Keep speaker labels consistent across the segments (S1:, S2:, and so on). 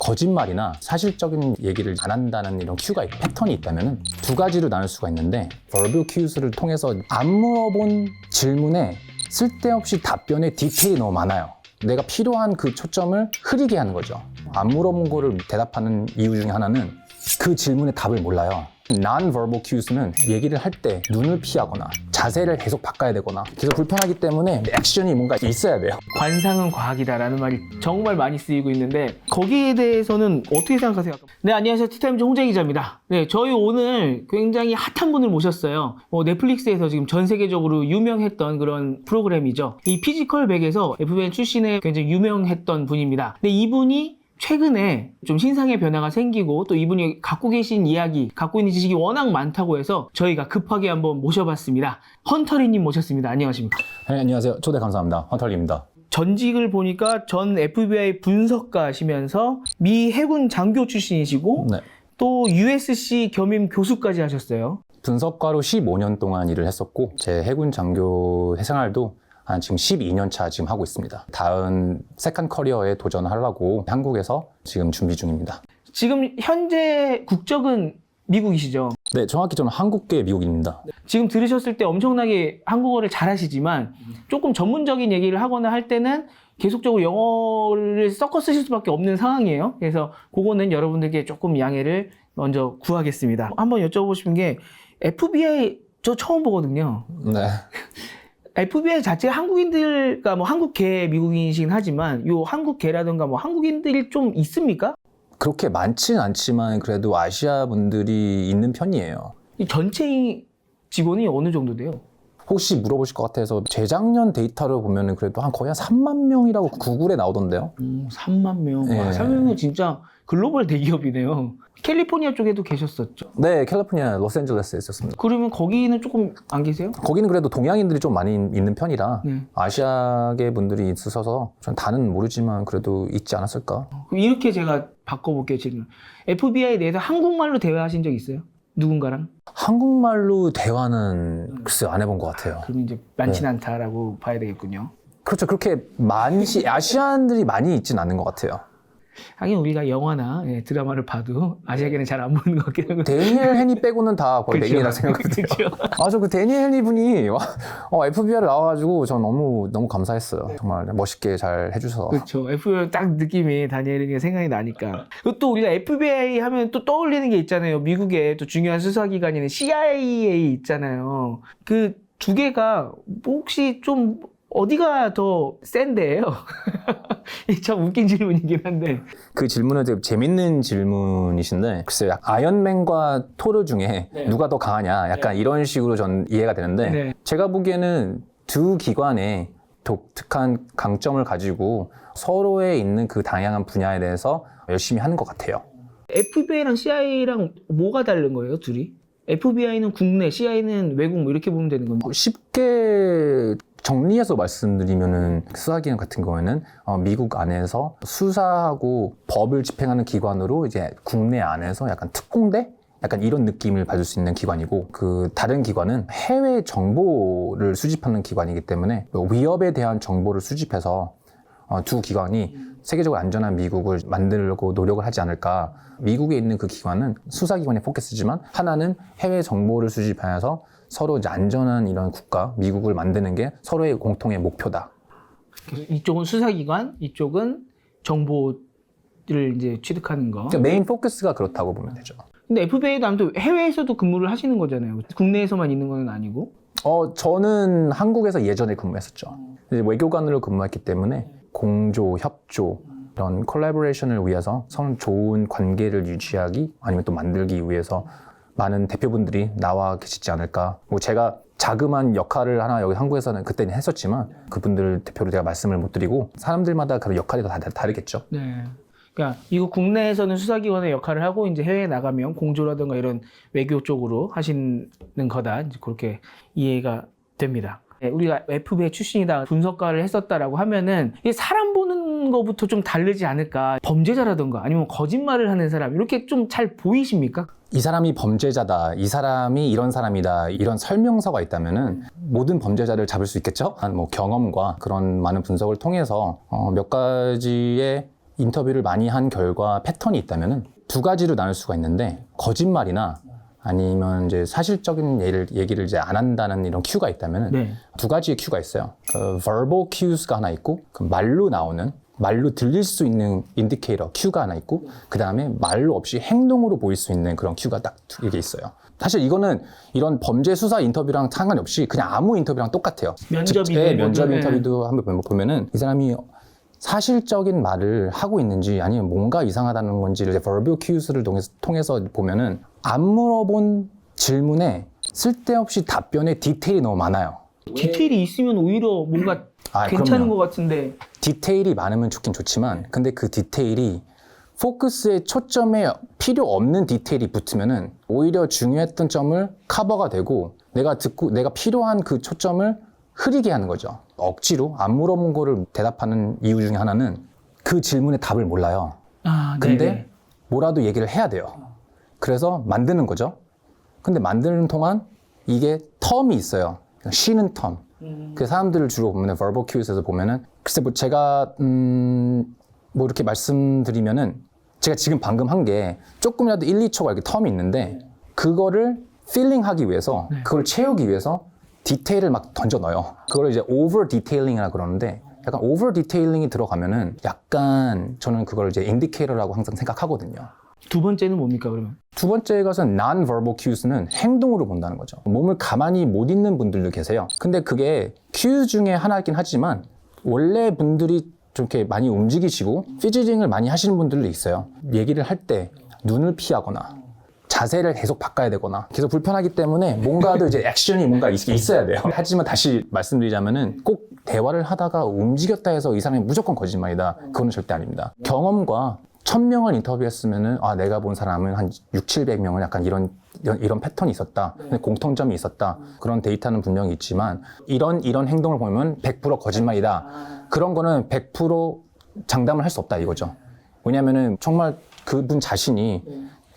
S1: 거짓말이나 사실적인 얘기를 안 한다는 이런 큐가 있- 패턴이 있다면 두 가지로 나눌 수가 있는데 verbal cues를 통해서 안 물어본 질문에 쓸데없이 답변에 디테일이 너무 많아요. 내가 필요한 그 초점을 흐리게 하는 거죠. 안 물어본 거를 대답하는 이유 중에 하나는 그 질문의 답을 몰라요. non-verbal cues는 얘기를 할 때 눈을 피하거나 자세를 계속 바꿔야 되거나 계속 불편하기 때문에 액션이 뭔가 있어야 돼요.
S2: 관상은 과학이다라는 말이 정말 많이 쓰이고 있는데 거기에 대해서는 어떻게 생각하세요? 네 안녕하세요 티타임즈 홍재 기자입니다. 네 저희 오늘 굉장히 핫한 분을 모셨어요. 어, 넷플릭스에서 지금 전 세계적으로 유명했던 그런 프로그램이죠. 이 피지컬 백에서 FBN 출신의 굉장히 유명했던 분입니다. 근데 이분이 최근에 좀 신상의 변화가 생기고 또 이분이 갖고 계신 이야기, 갖고 있는 지식이 워낙 많다고 해서 저희가 급하게 한번 모셔봤습니다. 헌터리님 모셨습니다. 안녕하십니까?
S1: 네, 안녕하세요. 초대 감사합니다. 헌털리입니다.
S2: 전직을 보니까 전 FBI 분석가시면서 미 해군 장교 출신이시고
S1: 네.
S2: 또 USC 겸임 교수까지 하셨어요.
S1: 분석가로 15년 동안 일을 했었고 제 해군 장교 생활도 한 지금 12년 차 지금 하고 있습니다. 다음 세컨 커리어에 도전하려고 한국에서 지금 준비 중입니다.
S2: 지금 현재 국적은 미국이시죠.
S1: 네, 정확히 저는 한국계 미국인입니다.
S2: 지금 들으셨을 때 엄청나게 한국어를 잘하시지만 조금 전문적인 얘기를 하거나 할 때는 계속적으로 영어를 섞어 쓰실 수밖에 없는 상황이에요. 그래서 그거는 여러분들께 조금 양해를 먼저 구하겠습니다. 한번 여쭤보고 싶은 게 FBI 저 처음 보거든요.
S1: 네.
S2: FBI 자체가 한국인들, 그러니까 뭐 한국계 미국인이긴 하지만 요 한국계라든가 뭐 한국인들이 좀 있습니까?
S1: 그렇게 많지는 않지만 그래도 아시아 분들이 있는 편이에요.
S2: 이 전체 직원이 어느 정도 돼요?
S1: 혹시 물어보실 것 같아서 재작년 데이터를 보면은 그래도 한 거의 한 3만 명이라고 구글에 나오던데요.
S2: 오, 3만 명.
S1: 네.
S2: 와, 3만 명 진짜 글로벌 대기업이네요. 캘리포니아 쪽에도 계셨었죠.
S1: 네, 캘리포니아 로스앤젤레스에 있었습니다.
S2: 그러면 거기는 조금 안 계세요?
S1: 거기는 그래도 동양인들이 좀 많이 있는 편이라
S2: 네.
S1: 아시아계 분들이 있으셔서 전 다는 모르지만 그래도 있지 않았을까?
S2: 그럼 이렇게 제가 바꿔볼게요, 질문. FBI 내에서 한국말로 대화하신 적 있어요? 누군가랑?
S1: 한국말로 대화는 글쎄 안 해본 것 같아요.
S2: 그러면 이제 많진 않다라고 봐야 되겠군요.
S1: 그렇죠. 그렇게 많이 아시안들이 많이 있진 않는 것 같아요.
S2: 하긴 우리가 영화나 예, 드라마를 봐도 아시아계는 잘 안 보는 것 같긴 하고.
S1: 데니엘 헤니 빼고는 다 거의 맥인이라 생각하거든요.
S2: 그렇죠.
S1: 아, 저 그 데니엘 헤니 분이 어, FBI를 나와가지고 전 너무 너무 감사했어요. 정말 멋있게 잘 해주셔서.
S2: 그렇죠. FBI 딱 느낌이 다니엘이 생각이 나니까. 그리고 또 우리가 FBI 하면 또 떠올리는 게 있잖아요. 미국의 또 중요한 수사기관인 CIA 있잖아요. 그 두 개가 뭐 혹시 좀 어디가 더 센데요? 참 웃긴 질문이긴 한데.
S1: 그 질문은 되게 재밌는 질문이신데 글쎄요. 약- 아이언맨과 토르 중에
S2: 네.
S1: 누가 더 강하냐 약간 이런 식으로 전 이해가 되는데
S2: 네.
S1: 제가 보기에는 두 기관의 독특한 강점을 가지고 서로에 있는 그 다양한 분야에 대해서 열심히 하는 것 같아요.
S2: FBI랑 CIA랑 뭐가 다른 거예요, 둘이? FBI는 국내, CIA는 외국 뭐 이렇게 보면 되는 겁니다.
S1: 쉽게 정리해서 말씀드리면은 수사기관 같은 경우에는 어, 미국 안에서 수사하고 법을 집행하는 기관으로 이제 국내 안에서 약간 특공대 약간 이런 느낌을 받을 수 있는 기관이고 그 다른 기관은 해외 정보를 수집하는 기관이기 때문에 위협에 대한 정보를 수집해서 어, 두 기관이 세계적으로 안전한 미국을 만들려고 노력을 하지 않을까. 미국에 있는 그 기관은 수사기관의 포커스지만 하나는 해외 정보를 수집하여서 서로 이제 안전한 이런 국가, 미국을 만드는 게 서로의 공통의 목표다.
S2: 이쪽은 수사기관, 이쪽은 정보를 이제 취득하는 거.
S1: 그러니까 메인 포커스가 그렇다고 보면 되죠.
S2: 근데 FBI도 아무튼 해외에서도 근무를 하시는 거잖아요. 국내에서만 있는 건 아니고.
S1: 어, 저는 한국에서 예전에 근무했었죠. 이제 외교관으로 근무했기 때문에 공조, 협조, 이런 콜라보레이션을 위해서 성 좋은 관계를 유지하기 아니면 또 만들기 위해서 많은 대표분들이 나와 계시지 않을까. 뭐 제가 자그만 역할을 하나 여기 한국에서는 그때는 했었지만 그분들 대표로 제가 말씀을 못 드리고 사람들마다 그런 역할이 다 다- 다르겠죠.
S2: 네. 그러니까 미국 국내에서는 수사기관의 역할을 하고 이제 해외에 나가면 공조라든가 이런 외교 쪽으로 하시는 거다. 이제 그렇게 이해가 됩니다. 네, 우리가 FBI 출신이다, 분석가를 했었다라고 하면은 이게 사람 보는 거부터 좀 다르지 않을까. 범죄자라든가 아니면 거짓말을 하는 사람 이렇게 좀 잘 보이십니까?
S1: 이 사람이 범죄자다, 이 사람이 이런 사람이다, 이런 설명서가 있다면은 모든 범죄자를 잡을 수 있겠죠? 한뭐 경험과 그런 많은 분석을 통해서 어, 몇 가지의 인터뷰를 많이 한 결과 패턴이 있다면은 두 가지로 나눌 수가 있는데 거짓말이나 아니면 이제 사실적인 예를, 얘기를 이제 안 한다는 이런 큐가 있다면은
S2: 네.
S1: 두 가지의 큐가 있어요. 그 verbal cues가 하나 있고 그 말로 나오는 말로 들릴 수 있는 인디케이터 큐가 하나 있고 그 다음에 말로 없이 행동으로 보일 수 있는 그런 큐가 딱 두 개 있어요. 사실 이거는 이런 범죄 수사 인터뷰랑 상관이 없이 그냥 아무 인터뷰랑 똑같아요.
S2: 면접이든
S1: 즉, 예, 면접
S2: 예.
S1: 인터뷰도 한번 보면은 이 사람이 사실적인 말을 하고 있는지 아니면 뭔가 이상하다는 건지를 verbal cues를 통해서, 통해서 보면은 안 물어본 질문에 쓸데없이 답변에 디테일이 너무 많아요.
S2: 디테일이 있으면 오히려 뭔가
S1: 아,
S2: 괜찮은
S1: 그럼요.
S2: 것 같은데
S1: 디테일이 많으면 좋긴 좋지만 근데 그 디테일이 포커스의 초점에 필요 없는 디테일이 붙으면은 오히려 중요했던 점을 커버가 되고 내가 듣고 내가 필요한 그 초점을 흐리게 하는 거죠. 억지로 안 물어본 거를 대답하는 이유 중에 하나는 그 질문의 답을 몰라요.
S2: 아,
S1: 근데
S2: 네네.
S1: 뭐라도 얘기를 해야 돼요. 그래서 만드는 거죠. 근데 만드는 동안 이게 텀이 있어요. 쉬는 텀. 그 사람들을 주로 보면 verbal cues에서 보면은 글쎄 뭐 제가 음, 뭐 이렇게 말씀드리면은 제가 지금 방금 한 게 조금이라도 1, 2초가 이렇게 텀이 있는데 그거를 필링 하기 위해서 그걸 채우기 위해서 디테일을 막 던져 넣어요. 그걸 이제 over detailing 이라 그러는데 약간 over detailing 이 들어가면은 약간 저는 그걸 이제 인디케이터라고 항상 생각하거든요.
S2: 두 번째는 뭡니까 그러면?
S1: 두 번째 것은 non-verbal cues는 행동으로 본다는 거죠. 몸을 가만히 못 있는 분들도 계세요. 근데 그게 큐 중에 하나이긴 하지만 원래 분들이 좀 이렇게 많이 움직이시고 피지징을 많이 하시는 분들도 있어요. 얘기를 할 때 눈을 피하거나 자세를 계속 바꿔야 되거나 계속 불편하기 때문에 뭔가도 이제 액션이 뭔가 있, 있어야 돼요. 하지만 다시 말씀드리자면은 꼭 대화를 하다가 움직였다 해서 이 사람이 무조건 거짓말이다. 그거는 절대 아닙니다. 경험과 천 명을 인터뷰했으면은 아 내가 본 사람은 한 6, 700명은 약간 이런 이런, 이런 패턴이 있었다. 근데 공통점이 있었다. 그런 데이터는 분명히 있지만 이런 이런 행동을 보면 100% 거짓말이다. 그런 거는 100% 장담을 할 수 없다 이거죠. 왜냐면은 정말 그분 자신이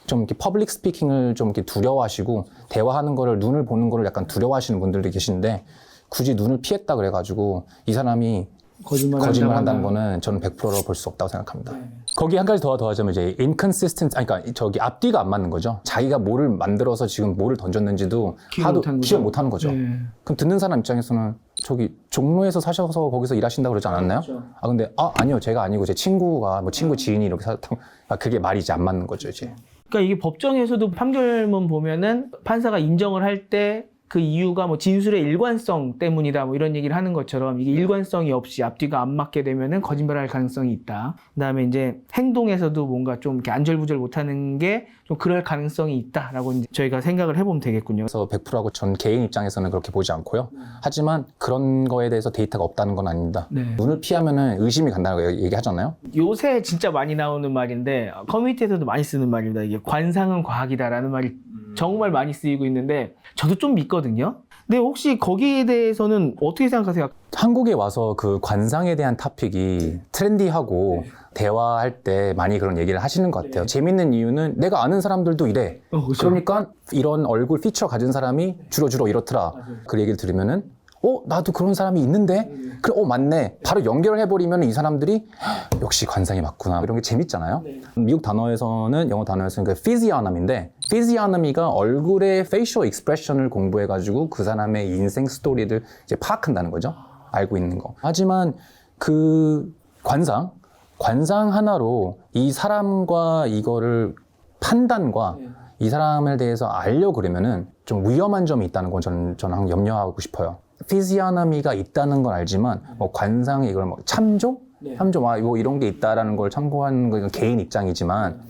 S1: 좀 이렇게 퍼블릭 스피킹을 좀 이렇게 두려워하시고 대화하는 거를 눈을 보는 거를 약간 두려워하시는 분들도 계신데 굳이 눈을 피했다 그래가지고 이 사람이
S2: 거짓말
S1: 거짓말. 한다는 거는 저는 100%로 볼 수 없다고 생각합니다. 거기 한 가지 더 더하자면 이제 inconsistent, 아니 그러니까 저기 앞뒤가 안 맞는 거죠. 자기가 뭐를 만들어서 지금 뭐를 던졌는지도
S2: 기억
S1: 하도
S2: 거죠.
S1: 기억 못하는 거죠.
S2: 네.
S1: 그럼 듣는 사람 입장에서는 저기 종로에서 사셔서 거기서 일하신다고 그러지 않았나요?
S2: 그렇죠.
S1: 아 근데 아 아니요 제가 아니고 제 친구가 뭐 친구 지인이 이렇게 살았다고 아, 그게 말이 이제 안 맞는 거죠 이제.
S2: 그러니까 이게 법정에서도 판결문 보면은 판사가 인정을 할 때 그 이유가 뭐 진술의 일관성 때문이다 뭐 이런 얘기를 하는 것처럼 이게 일관성이 없이 앞뒤가 안 맞게 되면은 거짓말할 가능성이 있다. 그다음에 이제 행동에서도 뭔가 좀 이렇게 안절부절 못하는 게 좀 그럴 가능성이 있다라고 이제 저희가 생각을 해보면 되겠군요.
S1: 그래서 100%하고 전 개인 입장에서는 그렇게 보지 않고요. 하지만 그런 거에 대해서 데이터가 없다는 건 아닙니다.
S2: 네.
S1: 눈을 피하면은 의심이 간다고 얘기하잖아요.
S2: 요새 진짜 많이 나오는 말인데 어, 커뮤니티에서도 많이 쓰는 말입니다. 이게 관상은 과학이다라는 말이 정말 많이 쓰이고 있는데 저도 좀 믿거든요. 근데 혹시 거기에 대해서는 어떻게 생각하세요?
S1: 한국에 와서 그 관상에 대한 토픽이 트렌디하고 대화할 때 많이 그런 얘기를 하시는 것 같아요. 재밌는 이유는 내가 아는 사람들도 이래.
S2: 어, 그렇죠.
S1: 그러니까 이런 얼굴 피처 가진 사람이 주로 주로 이렇더라. 그 얘기를 들으면은 어 나도 그런 사람이 있는데 그래 어 맞네 바로 연결해 버리면 이 사람들이 "헉, 역시 관상이 맞구나 이런 게 재밌잖아요 미국 단어에서는 영어 단어에서는 그 physiognom인데 physiognomy가 얼굴의 facial expression을 공부해 가지고 그 사람의 인생 스토리를 이제 파악한다는 거죠. 알고 있는 거. 하지만 그 관상 관상 하나로 이 사람과 이거를 판단과 이 사람에 대해서 알려 그러면은 좀 위험한 점이 있다는 건 저는 저는 염려하고 싶어요. 피지아나미가 있다는 건 알지만 뭐 관상 이걸 뭐 참조, 참조 아 이거 이런 게 있다라는 걸 참고하는 건 개인 입장이지만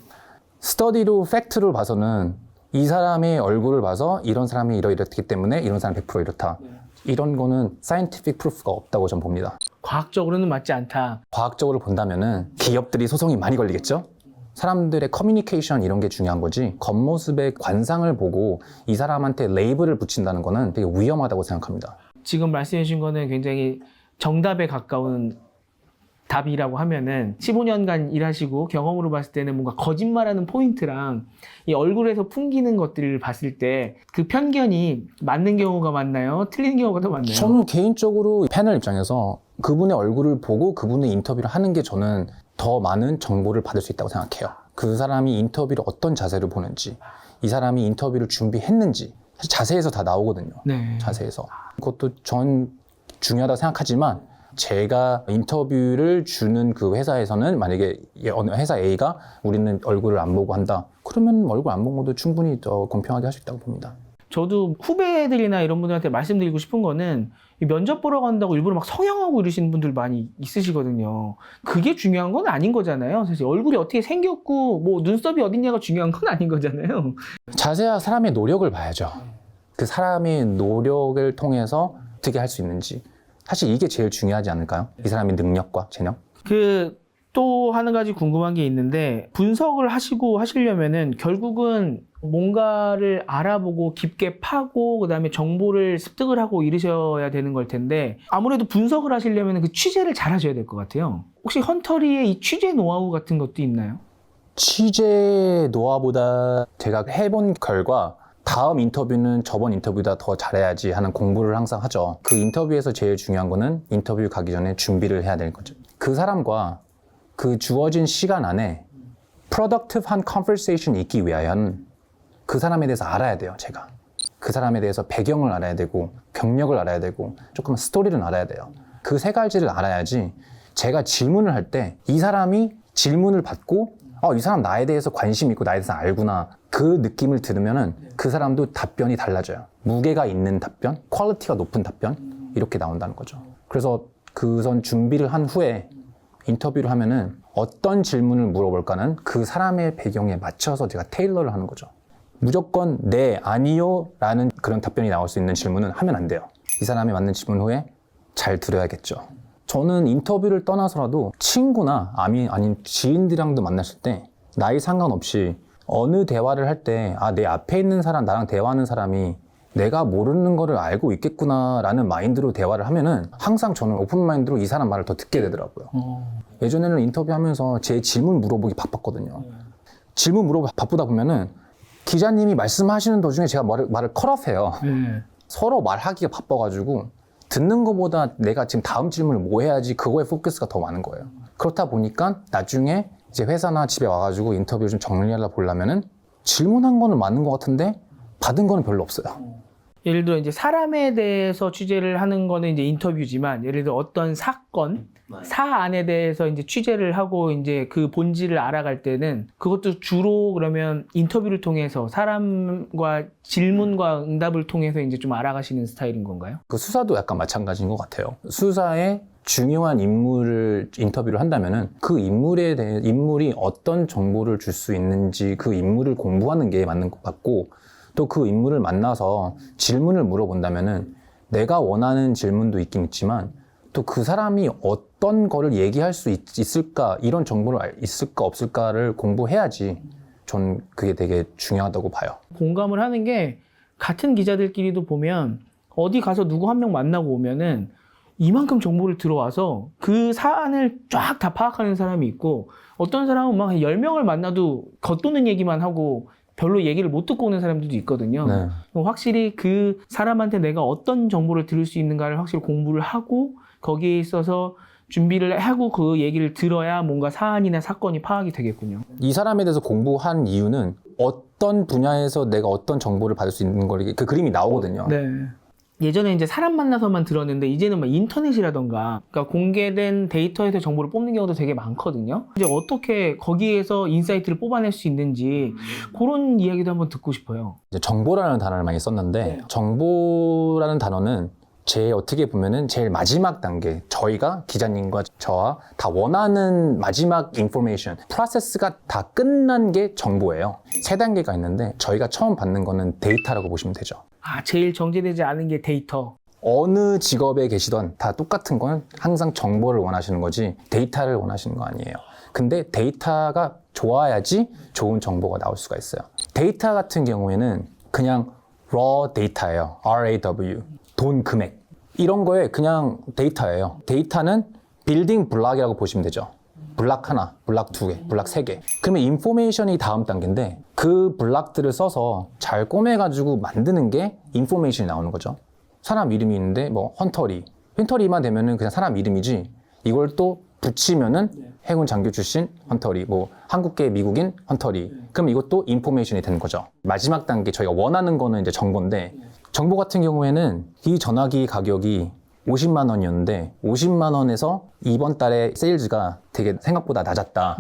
S1: 스터디로 팩트를 봐서는 이 사람의 얼굴을 봐서 이런 사람이 이러이렇기 때문에 이런 사람 100% 이렇다. 이런 거는 사이언티픽 프루프가 없다고 저는 봅니다.
S2: 과학적으로는 맞지 않다.
S1: 과학적으로 본다면은 기업들이 소송이 많이 걸리겠죠? 사람들의 커뮤니케이션 이런 게 중요한 거지 겉모습의 관상을 보고 이 사람한테 레이블을 붙인다는 거는 되게 위험하다고 생각합니다.
S2: 지금 말씀해 주신 거는 굉장히 정답에 가까운 답이라고 하면은 15년간 일하시고 경험으로 봤을 때는 뭔가 거짓말하는 포인트랑 이 얼굴에서 풍기는 것들을 봤을 때 그 편견이 맞는 경우가 많나요? 틀린 경우가 더 많나요?
S1: 저는 개인적으로 패널 입장에서 그분의 얼굴을 보고 그분의 인터뷰를 하는 게 저는 더 많은 정보를 받을 수 있다고 생각해요. 그 사람이 인터뷰를 어떤 자세로 보는지, 이 사람이 인터뷰를 준비했는지, 사실 자세에서 다 나오거든요.
S2: 네.
S1: 자세에서. 그것도 전 중요하다고 생각하지만 제가 인터뷰를 주는 그 회사에서는 만약에 어느 회사 A가 우리는 얼굴을 안 보고 한다. 그러면 얼굴 안 보고도 충분히 더 공평하게 할 수 있다고 봅니다.
S2: 저도 후배들이나 이런 분들한테 말씀드리고 싶은 거는 이 면접 보러 간다고 일부러 막 성형하고 이러시는 분들 많이 있으시거든요. 그게 중요한 건 아닌 거잖아요. 사실 얼굴이 어떻게 생겼고 뭐 눈썹이 어딨냐가 중요한 건 아닌 거잖아요.
S1: 자세한 사람의 노력을 봐야죠. 그 사람의 노력을 통해서 어떻게 할 수 있는지. 사실 이게 제일 중요하지 않을까요? 이 사람의 능력과 재능?
S2: 그또한 가지 궁금한 게 있는데 분석을 하시고 하시려면은 결국은 뭔가를 알아보고 깊게 파고 그다음에 정보를 습득을 하고 이러셔야 되는 걸 텐데 아무래도 분석을 하시려면 그 취재를 잘 하셔야 될 것 같아요. 혹시 헌터리의 이 취재 노하우 같은 것도 있나요?
S1: 취재 노하보다 제가 해본 결과 다음 인터뷰는 저번 인터뷰보다 더 잘해야지 하는 공부를 항상 하죠. 그 인터뷰에서 제일 중요한 거는 인터뷰 가기 전에 준비를 해야 되는 거죠. 그 사람과 그 주어진 시간 안에 productive한 conversation이 있기 위하여는 그 사람에 대해서 알아야 돼요, 제가. 그 사람에 대해서 배경을 알아야 되고, 경력을 알아야 되고, 조금 스토리를 알아야 돼요. 그 세 가지를 알아야지 제가 질문을 할 때 이 사람이 질문을 받고, 어, 이 사람 나에 대해서 관심 있고 나에 대해서 알구나. 그 느낌을 들으면은 그 사람도 답변이 달라져요. 무게가 있는 답변, 퀄리티가 높은 답변, 이렇게 나온다는 거죠. 그래서 그선 준비를 한 후에 인터뷰를 하면은 어떤 질문을 물어볼까는 그 사람의 배경에 맞춰서 제가 테일러를 하는 거죠. 무조건 네, 아니요 라는 그런 답변이 나올 수 있는 질문은 하면 안 돼요. 이 사람이 맞는 질문 후에 잘 들어야겠죠. 저는 인터뷰를 떠나서라도 친구나 아니, 아닌 지인들이랑도 만났을 때 나이 상관없이 어느 대화를 할 때 아, 내 앞에 있는 사람, 나랑 대화하는 사람이 내가 모르는 거를 알고 있겠구나라는 마인드로 대화를 하면은 항상 저는 오픈 마인드로 이 사람 말을 더 듣게 되더라고요. 예전에는 인터뷰하면서 제 질문 물어보기 바빴거든요. 질문 물어보기 바쁘다 보면은 기자님이 말씀하시는 도중에 제가 말을, 말을 컷오프해요.
S2: 네.
S1: 서로 말하기가 바빠가지고 듣는 것보다 내가 지금 다음 질문을 뭐 해야지 그거에 포커스가 더 많은 거예요. 그렇다 보니까 나중에 이제 회사나 집에 와가지고 인터뷰를 좀 정리하려 보려면은 질문한 거는 맞는 것 같은데 받은 거는 별로 없어요.
S2: 예를 들어 이제 사람에 대해서 취재를 하는 거는 이제 인터뷰지만 예를 들어 어떤 사건 사안에 대해서 이제 취재를 하고 이제 그 본질을 알아갈 때는 그것도 주로 그러면 인터뷰를 통해서 사람과 질문과 응답을 통해서 이제 좀 알아가시는 스타일인 건가요?
S1: 그 수사도 약간 마찬가지인 것 같아요. 수사에 중요한 인물을 인터뷰를 한다면은 그 인물에 대해 인물이 어떤 정보를 줄 수 있는지 그 인물을 공부하는 게 맞는 것 같고 또 그 인물을 만나서 질문을 물어본다면은 내가 원하는 질문도 있긴 있지만 또 그 사람이 어떤 거를 얘기할 수 있, 있을까 이런 정보를 알- 있을까 없을까를 공부해야지 전 그게 되게 중요하다고 봐요.
S2: 공감을 하는 게 같은 기자들끼리도 보면 어디 가서 누구 한 명 만나고 오면은 이만큼 정보를 들어와서 그 사안을 쫙 다 파악하는 사람이 있고 어떤 사람은 막 10명을 만나도 겉도는 얘기만 하고 별로 얘기를 못 듣고 오는 사람들도 있거든요.
S1: 네.
S2: 확실히 그 사람한테 내가 어떤 정보를 들을 수 있는가를 확실히 공부를 하고 거기에 있어서 준비를 하고 그 얘기를 들어야 뭔가 사안이나 사건이 파악이 되겠군요.
S1: 이 사람에 대해서 공부한 이유는 어떤 분야에서 내가 어떤 정보를 받을 수 있는 걸, 그 그림이 나오거든요.
S2: 네. 예전에 이제 사람 만나서만 들었는데 이제는 막 인터넷이라던가 그러니까 공개된 데이터에서 정보를 뽑는 경우도 되게 많거든요. 이제 어떻게 거기에서 인사이트를 뽑아낼 수 있는지 그런 이야기도 한번 듣고 싶어요.
S1: 이제 정보라는 단어를 많이 썼는데,
S2: 네.
S1: 정보라는 단어는 제 어떻게 보면은 제일 마지막 단계, 저희가 기자님과 저와 다 원하는 마지막 인포메이션, 프로세스가 다 끝난 게 정보예요. 세 단계가 있는데, 저희가 처음 받는 거는 데이터라고 보시면 되죠.
S2: 아 제일 정제되지 않은 게 데이터.
S1: 어느 직업에 계시던 다 똑같은 건 항상 정보를 원하시는 거지 데이터를 원하시는 거 아니에요. 근데 데이터가 좋아야지 좋은 정보가 나올 수가 있어요. 데이터 같은 경우에는 그냥 raw 데이터예요. RAW. 돈 금액. 이런 거에 그냥 데이터예요. 데이터는 빌딩 블락이라고 보시면 되죠. 블락 하나, 블락 두 개, 블락 세 개. 그러면 인포메이션이 다음 단계인데 그 블락들을 써서 잘 꼬매가지고 만드는 게 인포메이션이 나오는 거죠. 사람 이름이 있는데 뭐 헌터리, 헌터리만 되면은 그냥 사람 이름이지 이걸 또 붙이면은 해군 장교 출신 헌터리, 뭐 한국계 미국인 헌터리. 그럼 이것도 인포메이션이 되는 거죠. 마지막 단계 저희가 원하는 거는 이제 정보인데 정보 같은 경우에는 이 전화기 가격이 50만 원이었는데 50만 원에서 이번 달에 세일즈가 되게 생각보다 낮았다.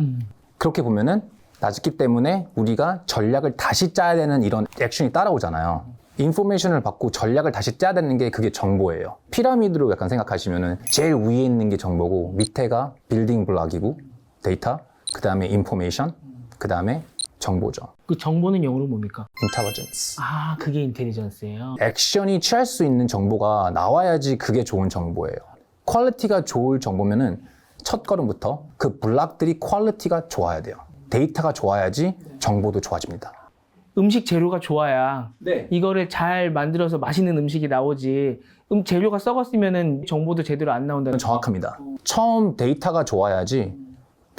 S1: 그렇게 보면은 낮기 때문에 우리가 전략을 다시 짜야 되는 이런 액션이 따라오잖아요. 인포메이션을 받고 전략을 다시 짜야 되는 게 그게 정보예요. 피라미드로 약간 생각하시면은 제일 위에 있는 게 정보고 밑에가 빌딩 블락이고 데이터, 그 다음에 인포메이션, 그 다음에 정보죠.
S2: 그 정보는 영어로 뭡니까?
S1: 인텔리전스.
S2: 아, 그게 인텔리전스예요.
S1: 액션이 취할 수 있는 정보가 나와야지 그게 좋은 정보예요. 퀄리티가 좋을 정보면은 첫 걸음부터 그 블락들이 퀄리티가 좋아야 돼요. 데이터가 좋아야지 정보도 좋아집니다.
S2: 음식 재료가 좋아야
S1: 네.
S2: 이거를 잘 만들어서 맛있는 음식이 나오지. 음 재료가 썩었으면은 정보도 제대로 안 나온다는.
S1: 정확합니다. 처음 데이터가 좋아야지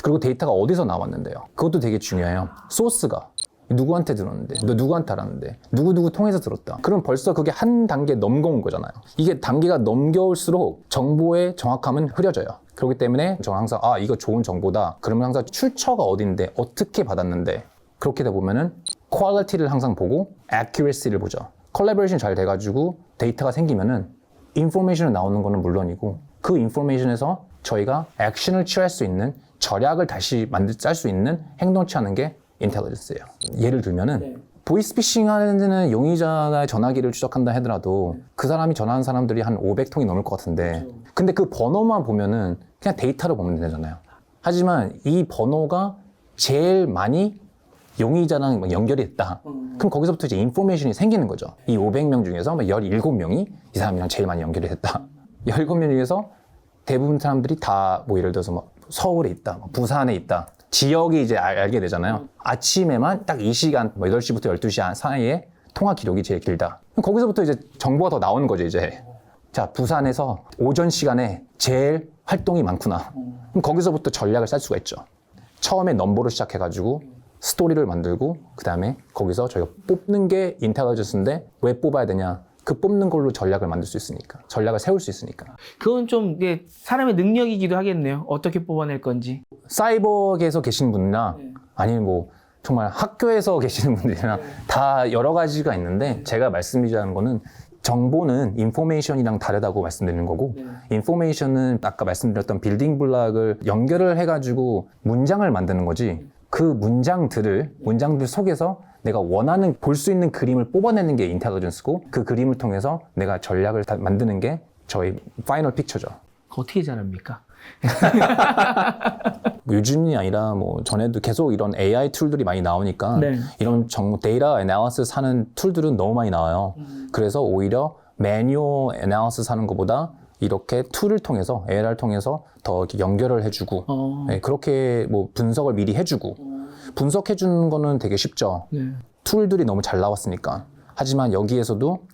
S1: 그리고 데이터가 어디서 나왔는데요. 그것도 되게 중요해요. 소스가 누구한테 들었는데, 너 누구한테 알았는데, 누구누구 통해서 들었다. 그럼 벌써 그게 한 단계 넘겨온 거잖아요. 이게 단계가 넘겨올수록 정보의 정확함은 흐려져요. 그렇기 때문에 저는 항상, 아, 이거 좋은 정보다. 그러면 항상 출처가 어딘데, 어떻게 받았는데, 그렇게 되다 보면은 퀄리티를 항상 보고 accuracy를 보죠. 컬래버레이션 잘 돼가지고 데이터가 생기면은 인포메이션이 나오는 거는 물론이고 그 인포메이션에서 저희가 액션을 취할 수 있는 절약을 다시 만들 짤 수 있는 행동 취하는 게 인텔리전스예요. 예를 들면은 보이스피싱 하는 용의자가 전화기를 추적한다 하더라도 그 사람이 전화한 사람들이 한 500통이 넘을 것 같은데 근데 그 번호만 보면은 그냥 데이터로 보면 되잖아요. 하지만 이 번호가 제일 많이 용의자랑 뭐 연결이 됐다. 그럼 거기서부터 이제 인포메이션이 생기는 거죠. 이 500명 중에서 17명이 이 사람이랑 제일 많이 연결이 됐다. 17명 중에서 대부분 사람들이 다 뭐 예를 들어서 뭐 서울에 있다, 뭐 부산에 있다. 지역이 이제 알, 알게 되잖아요. 아침에만 딱 이 시간, 뭐 8시부터 12시 사이에 통화 기록이 제일 길다. 거기서부터 이제 정보가 더 나오는 거죠, 이제. 자, 부산에서 오전 시간에 제일 활동이 많구나. 그럼 거기서부터 전략을 짤 수가 있죠. 처음에 넘버로 시작해가지고 스토리를 만들고 그 다음에 거기서 저희가 뽑는 게 인텔리전스인데 왜 뽑아야 되냐? 그 뽑는 걸로 전략을 만들 수 있으니까 전략을 세울 수 있으니까.
S2: 그건 좀 이게 사람의 능력이기도 하겠네요. 어떻게 뽑아낼 건지.
S1: 사이버계에서 계시는 분이나 아니면 뭐 정말 학교에서 계시는 분들이나 다 여러 가지가 있는데 제가 말씀드리자는 거는 정보는 인포메이션이랑 다르다고 말씀드리는 거고 인포메이션은 아까 말씀드렸던 빌딩 블락을 연결을 해가지고 문장을 만드는 거지 그 문장들을 문장들 속에서 내가 원하는 볼 수 있는 그림을 뽑아내는 게 인텔리전스고 그 그림을 통해서 내가 전략을 다 만드는 게 저희 파이널 픽처죠.
S2: 어떻게 잘합니까?
S1: 뭐 요즘이 아니라 뭐 전에도 계속 이런 AI 툴들이 많이 나오니까
S2: 네.
S1: 이런 정 데이터 애널리시스 하는 툴들은 너무 많이 나와요. 그래서 오히려 매뉴얼 애널리시스 하는 것보다 이렇게 툴을 통해서 AI를 통해서 더 이렇게 연결을 해주고
S2: 어.
S1: 네, 그렇게 뭐 분석을 미리 해주고 분석해 주는 거는 되게 쉽죠.
S2: 네.
S1: 툴들이 너무 잘 나왔으니까. 하지만 여기에서도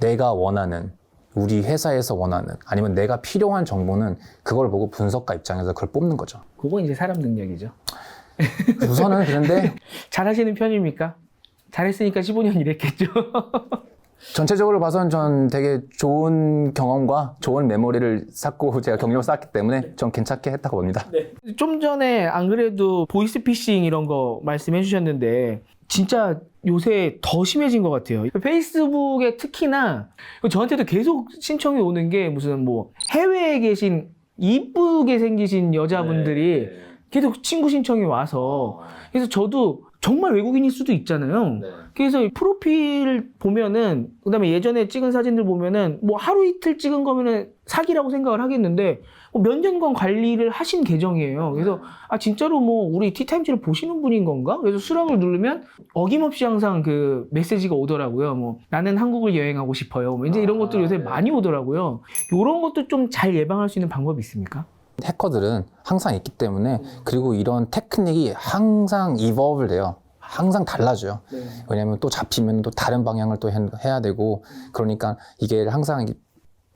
S1: 내가 원하는 우리 회사에서 원하는 아니면 내가 필요한 정보는 그걸 보고 분석가 입장에서 그걸 뽑는 거죠.
S2: 그건 이제 사람 능력이죠.
S1: 우선은 그런데
S2: 잘하시는 편입니까? 잘했으니까 15년 일했겠죠.
S1: 전체적으로 봐서는 전 되게 좋은 경험과 좋은 메모리를 쌓고 제가 경력을 쌓았기 때문에 전 괜찮게 했다고 봅니다.
S2: 좀 전에 안 그래도 보이스피싱 이런 거 말씀해 주셨는데 진짜 요새 더 심해진 것 같아요. 페이스북에 특히나 저한테도 계속 신청이 오는 게 무슨 뭐 해외에 계신 이쁘게 생기신 여자분들이 계속 친구 신청이 와서 그래서 저도 정말 외국인일 수도 있잖아요. 그래서 이 프로필 보면은 그다음에 예전에 찍은 사진들 보면은 뭐 하루 이틀 찍은 거면은 사기라고 생각을 하겠는데 뭐몇 년간 관리를 하신 계정이에요. 그래서 아 진짜로 뭐 우리 티타임즈를 보시는 분인 건가? 그래서 수락을 누르면 어김없이 항상 그 메시지가 오더라고요. 뭐 나는 한국을 여행하고 싶어요. 뭐 이제 이런 것들 요새 많이 오더라고요. 이런 것도 좀 잘 예방할 수 있는 방법이 있습니까?
S1: 해커들은 항상 있기 때문에 그리고 이런 테크닉이 항상 이버블 돼요. 항상 달라져요. 왜냐하면 또 잡히면 또 다른 방향을 또 해- 해야 되고 그러니까 이게 항상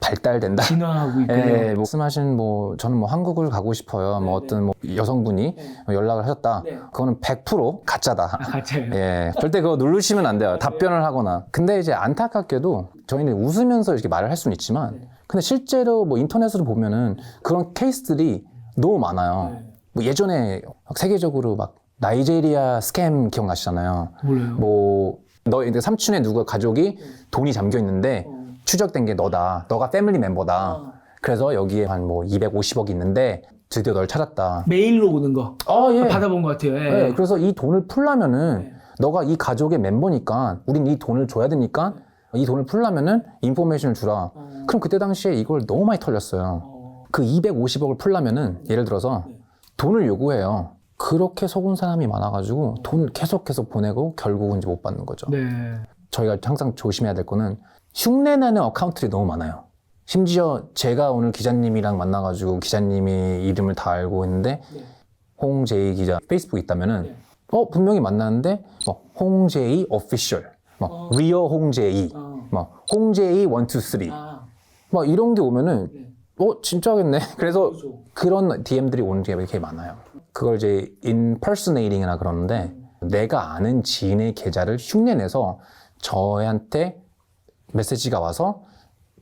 S1: 발달된다.
S2: 진화하고 있군요.
S1: 예, 뭐 말씀하신 뭐 저는 뭐 한국을 가고 싶어요. 뭐 어떤 뭐 여성분이 연락을 하셨다.
S2: 네.
S1: 그거는 100% 가짜다.
S2: 아, 가짜요.
S1: 예, 절대 그거 누르시면 안 돼요. 답변을 하거나. 근데 이제 안타깝게도 저희는 웃으면서 이렇게 말을 할 수는 있지만, 근데 실제로 뭐 인터넷으로 보면은 그런 케이스들이 너무 많아요. 뭐 예전에 세계적으로 막 나이제리아 스캠 기억나시잖아요.
S2: 몰라요.
S1: 뭐, 너, 이제 삼촌의 누가 가족이 돈이 잠겨 있는데 추적된 게 너다. 너가 패밀리 멤버다. 그래서 여기에 한 뭐 250억 있는데 드디어 널 찾았다.
S2: 메일로 오는 거
S1: 아, 예.
S2: 받아본 것 같아요. 예.
S1: 네, 그래서 이 돈을 풀려면은 너가 이 가족의 멤버니까 우린 이 돈을 줘야 되니까 이 돈을 풀려면은 인포메이션을 주라. 그럼 그때 당시에 이걸 너무 많이 털렸어요. 그 250억을 풀려면은 예를 들어서 돈을 요구해요. 그렇게 속은 사람이 많아가지고 돈을 계속 계속 보내고 결국은 이제 못 받는 거죠.
S2: 네.
S1: 저희가 항상 조심해야 될 거는 흉내내는 어카운트들이 너무 많아요. 심지어 제가 오늘 기자님이랑 만나가지고 기자님이 이름을 다 알고 있는데 홍제이 기자 페이스북 있다면은 어 분명히 만났는데 뭐 홍제이 오피셜, 뭐 리어 홍제이, 뭐 홍제이 원투 쓰리, 막 이런 게 오면은 어 진짜겠네. 그래서 그런 DM들이 오는 게 이렇게 많아요. 그걸 이제 impersonating이라 그러는데 내가 아는 지인의 계좌를 흉내내서 저한테 메시지가 와서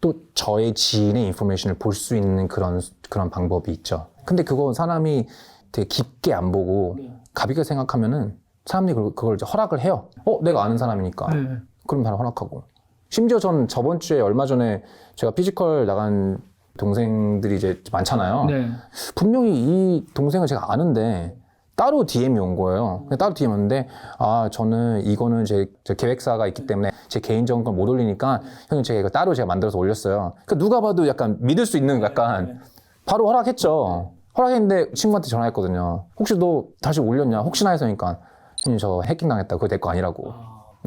S1: 또 저의 지인의 인포메이션을 볼 수 있는 그런 그런 방법이 있죠. 근데 그거 사람이 되게 깊게 안 보고 가볍게 생각하면은 사람들이 그걸, 그걸 허락을 해요. 어, 내가 아는 사람이니까.
S2: 네.
S1: 그럼 바로 허락하고. 심지어 전 저번 주에 얼마 전에 제가 피지컬 나간 동생들이 이제 많잖아요.
S2: 네.
S1: 분명히 이 동생을 제가 아는데 따로 DM이 온 거예요. 따로 DM 왔는데 아 저는 이거는 제, 제 계획사가 있기 때문에 제 개인적인 걸 못 올리니까 형님 제가 이거 따로 제가 만들어서 올렸어요. 그러니까 누가 봐도 약간 믿을 수 있는 약간 바로 허락했죠. 허락했는데 친구한테 전화했거든요. 혹시 너 다시 올렸냐? 혹시나 해서니까 형님 저 해킹 당했다. 그거 내 거 아니라고.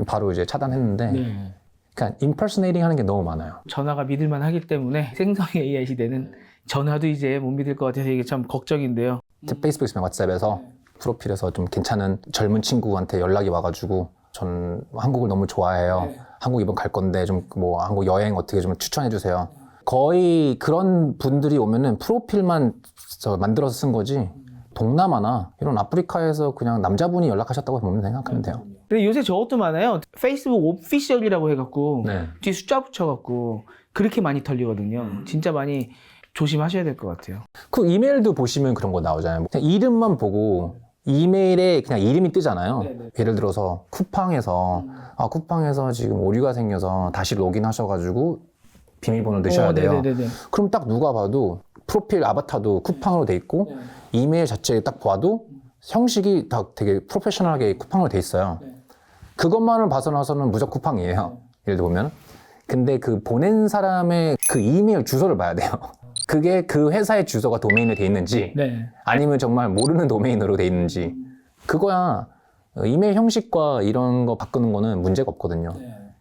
S1: 바로 이제 차단했는데
S2: 네.
S1: 그러니까 impersonating 하는 게 너무 많아요.
S2: 전화가 믿을만 하기 때문에 생성 AI 시대는 전화도 이제 못 믿을 것 같아서 이게 참 걱정인데요.
S1: 페이스북이나 왓츠앱에서 프로필에서 좀 괜찮은 젊은 친구한테 연락이 와가지고 전 한국을 너무 좋아해요. 한국 이번 갈 건데 좀 뭐 한국 여행 어떻게 좀 추천해 주세요. 거의 그런 분들이 오면은 프로필만 저 만들어서 쓴 거지 동남아나 이런 아프리카에서 그냥 남자분이 연락하셨다고 보면 생각하면 돼요.
S2: 근데 요새 저것도 많아요. 페이스북 오피셜이라고 해갖고
S1: 네.
S2: 뒤에 숫자 붙여갖고 그렇게 많이 털리거든요. 진짜 많이 조심하셔야 될 것 같아요.
S1: 그 이메일도 보시면 그런 거 나오잖아요. 이름만 보고 이메일에 그냥 이름이 뜨잖아요. 예를 들어서 쿠팡에서 아 쿠팡에서 지금 오류가 생겨서 다시 로그인하셔가지고 비밀번호 넣으셔야
S2: 어,
S1: 돼요.
S2: 네네네.
S1: 그럼 딱 누가 봐도 프로필 아바타도 쿠팡으로 돼 있고 이메일 자체에 딱 봐도 형식이 다 되게 프로페셔널하게 쿠팡으로 돼 있어요. 그것만을 봐서 나서는 무조건 쿠팡이에요. 예를 들면. 근데 그 보낸 사람의 그 이메일 주소를 봐야 돼요. 그게 그 회사의 주소가 도메인에 돼 있는지
S2: 네.
S1: 아니면 정말 모르는 도메인으로 돼 있는지 그거야 어, 이메일 형식과 이런 거 바꾸는 거는 문제가 없거든요.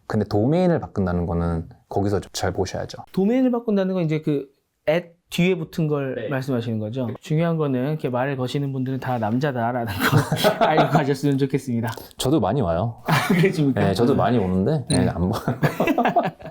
S1: 근데 도메인을 바꾼다는 거는 거기서 좀 잘 보셔야죠.
S2: 도메인을 바꾼다는 건 이제 그 at 뒤에 붙은 걸
S1: 네.
S2: 말씀하시는 거죠. 중요한 거는 이렇게 말을 거시는 분들은 다 남자다라는 거 알고 가셨으면 좋겠습니다.
S1: 저도 많이 와요.
S2: 그렇습니까?
S1: 네, 저도 많이 오는데 네, 안 봐.